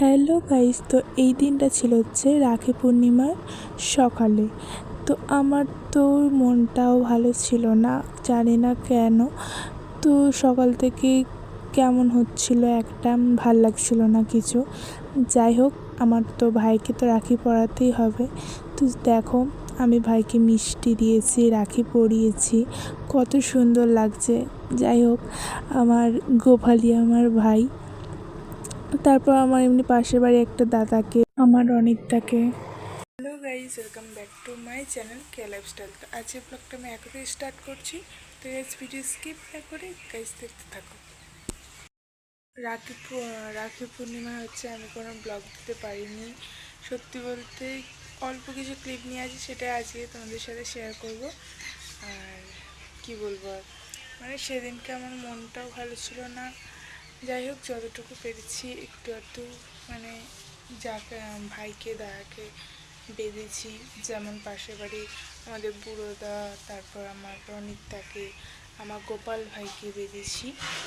Hello guys, তো এই দিনটা ছিল হচ্ছে রাখি পূর্ণিমার সকালে। তো আমার তো মনটাও ভালো ছিল না, জানি না কেন। তো সকাল থেকে কেমন হচ্ছিল একটা ভালো লাগছিল না কিছু। যাই হোক, আমার তো ভাইকে তো রাখি পরাতেই হবে। তো দেখো, আমি ভাইকে মিষ্টি দিয়েছি, রাখি পরিয়েছি, কত সুন্দর লাগছে। যাই হোক, আমার গোপালি আমার ভাই। তারপর আমার এমনি পাশের বাড়ি একটা দাদাকে, আমার অনিতাকে। Hello guys welcome back to my channel K lifestyle তো আজকের ব্লগটা আমি এখনই স্টার্ট করছি। তো গাইজ ভিডিও স্কিপ না করে গাইজ দেখতে থাকো। রাখি রাখি পূর্ণিমা হচ্ছে, আমি কোনো ব্লগ দিতে পারিনি। সত্যি বলতে, অল্প কিছু ক্লিপ নিয়ে আছি সেটা আজকে তোমাদের সাথে শেয়ার করব। আর কি বলব মানে সেদিনকে আমার মনটাও ভালো ছিল না। যাই হোক যতটুকু পেরেছি, একটু একটু মানে যাকে, ভাইকে, দাদাকে বেঁধেছি। যেমন পাশের বাড়ি আমাদের বুড়োদা, তারপর আমার রনিতাকে আমার গোপাল ভাইকে বেঁধেছি।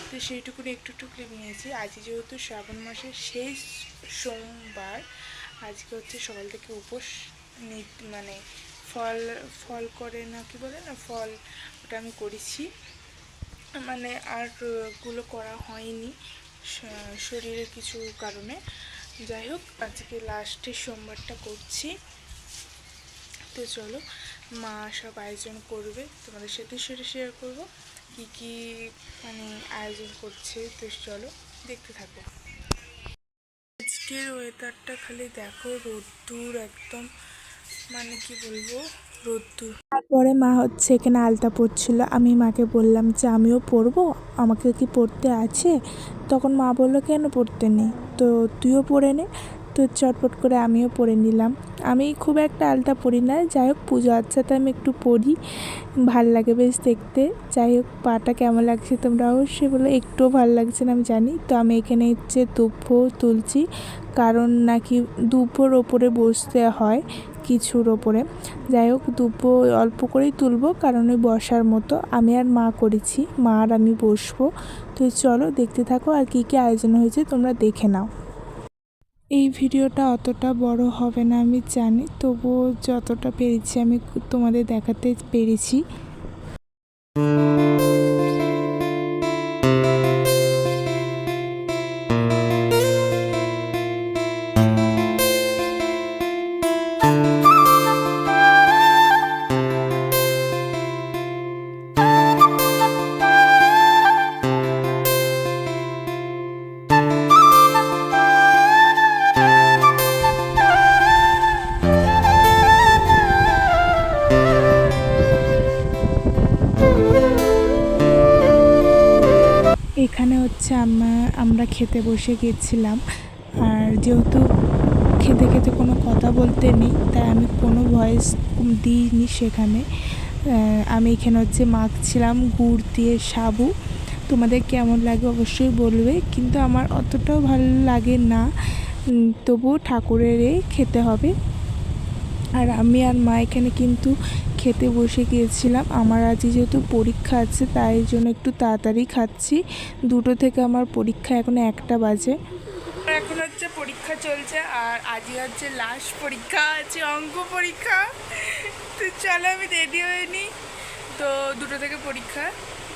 তো সেইটুকুনি একটু একটু ক্লিপ নিয়েছি। আজ যেহেতু শ্রাবণ মাসের শেষ সোমবার, আজকে হচ্ছে সকাল থেকে উপোস মানে ফল ফল করে না, কি বলে না, ফল ওটা আমি করেছি। মানে আরগুলো করা হয়নি শরীরের কিছু কারণে। যাই হোক, আজকে লাস্টের সোমবারটা করছি। তো চলো, মা সব আয়োজন করবে। তোমাদের সাথে সেটা শেয়ার করব। কী কী মানে আয়োজন করছে, তো চলো, দেখতে থাকো। আজকের ওয়েদারটা খালি দেখো, রোদ্দুর একদম মানে কি বলব, রোদ্দুর। তারপরে মা হচ্ছে এখানে আলতা পরছিল। আমি মাকে বললাম, যে আমিও পরবো? আমাকে কি পড়তে আছে? তখন মা বলল, কেন পড়তে নেই? তো তুইও পরে নে। তো চটপট করে আমিও পরে নিলাম। আমি খুব একটা আলতা পরি না। যাই হোক, পুজো আচ্ছাতে আমি একটু পরি। ভালো লাগে বেশ দেখতে। যাই হোক, পাটা কেমন লাগছে তোমরা অবশ্যই বলো। একটুও ভালো লাগছে না, আমি জানি। তো আমি এখানে হচ্ছে দুব্বো তুলছি। কারণ নাকি দুব্বোর ওপরে বসতে হয়। কিছুর ওপরে। যাই হোক দুপো অল্প করেই তুলবো, কারণ ওই বসার মতো। আমি আর মা করেছি, মা আর আমি বসবো। তো চলো, দেখতে থাকো আর কী কী আয়োজন হয়েছে, তোমরা দেখে নাও। এই ভিডিওটা অতটা বড় হবে না, আমি জানি। তবুও যতটা পেরেছি আমি তোমাদের দেখাতে পেরেছি। আমরা খেতে বসে গেছিলাম। আর যেহেতু খেতে খেতে কোনো কথা বলতে নেই, তাই আমি কোনো ভয়েস দিইনি সেখানে। আমি এখানে হচ্ছে মাখছিলাম গুড় দিয়ে সাবু। তোমাদের কেমন লাগে অবশ্যই বলবে, কিন্তু আমার অতটাও ভালো লাগে না। তবুও ঠাকুরেরই খেতে হবে। আর আমি আর মা এখানে কিন্তু খেতে বসে গিয়েছিলাম। আমার আজ যেহেতু পরীক্ষা আছে তাই জন্য একটু তাড়াতাড়ি খাচ্ছি। দুটো থেকে আমার পরীক্ষা এখন একটা বাজে। এখন হচ্ছে পরীক্ষা চলছে আর আজকে হচ্ছে লাস্ট পরীক্ষা আছে অঙ্ক পরীক্ষা। তো চলো আমি রেডি হয়ে নিই। তো দুটো থেকে পরীক্ষা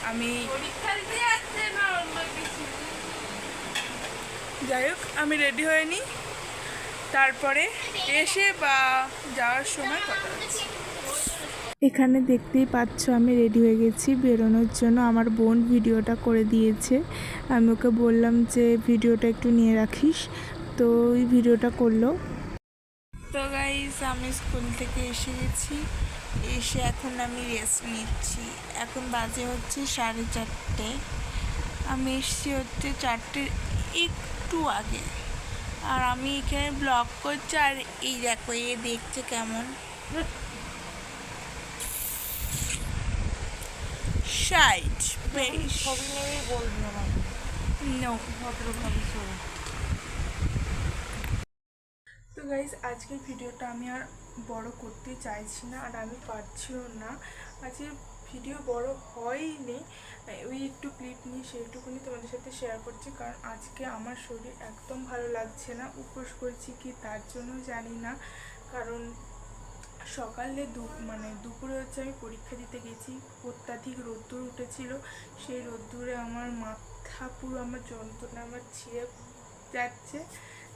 আমি যাই হোক আমি রেডি হয়ে নিই। তারপরে এসে বা যাওয়ার সময় কথা হচ্ছে এখানে দেখতেই পাচ্ছ আমি রেডি হয়ে গেছি। বেরোনোর জন্য আমার বোন ভিডিওটা করে দিয়েছে। আমি ওকে বললাম যে, ভিডিওটা একটু নিয়ে রাখিস। তো ওই ভিডিওটা করল। তো গাইস আমি স্কুল থেকে এসে গেছি। এসে এখন আমি রেস্ট নিচ্ছি। এখন বাজে হচ্ছে সাড়ে চারটে। আমি এসছি হচ্ছে চারটের একটু আগে। আর আমি এখানে ব্লগ করছি। আর এই দেখো, এ দেখছে কেমন। সাইড বেশ। ছবি নেবেই বলবি আমাকে। নো ভদ্রভাবে ছবি তো গাইজ আজকের ভিডিওটা আমি আর বড় করতে চাইছি না আর আমি পারছিও না। আজকে ভিডিও বড় হয়নি ওই একটু ক্লিপ নিয়ে সেইটুকুনি তোমাদের সাথে শেয়ার করছি কারণ আজকে আমার শরীর একদম ভালো লাগছে না উপোস করছি কি তার জন্য জানি না কারণ সকালে দু মানে দুপুরে হচ্ছে আমি পরীক্ষা দিতে গেছি। অত্যাধিক রোদ্দুর উঠেছিল। সেই রোদ্দুরে আমার মাথা পুরো আমার যন্ত্রণা, আমার ছিঁড়ে যাচ্ছে।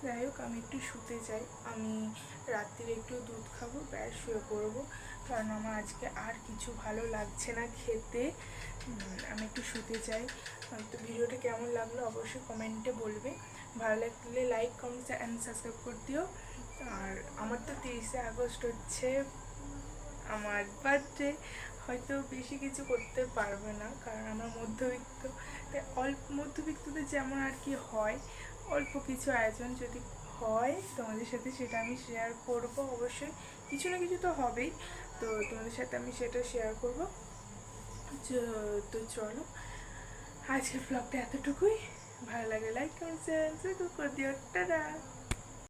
যাই হোক, আমি একটু শুতে চাই আমি রাত্রে একটু দুধ খাব, ব্যাস শুয়ে পড়ব। কারণ আমার আজকে আর কিছু ভালো লাগছে না খেতে। আমি একটু শুতে চাই। তো ভিডিওটা কেমন লাগল অবশ্যই কমেন্টে বলবে। ভালো লাগলে লাইক কমেন্ট অ্যান্ড সাবস্ক্রাইব করে দিও। আর আমার তো তিরিশে আগস্ট হচ্ছে, আমার বার্থডে হয়তো বেশি কিছু করতে পারবে না, কারণ আমরা মধ্যবিত্ত। তাই অল্প, মধ্যবিত্তদের যেমন আর কি হয়, অল্প কিছু আয়োজন যদি হয় তোমাদের সাথে সেটা আমি শেয়ার করব অবশ্যই। কিছু না কিছু তো হবেই। তো তোমাদের সাথে আমি সেটা শেয়ার করব। তো চলো। আজকের ব্লগটা এতটুকুই। ভালো লাগে লাইক কমেন্ট শেয়ার করে দিও। টাটা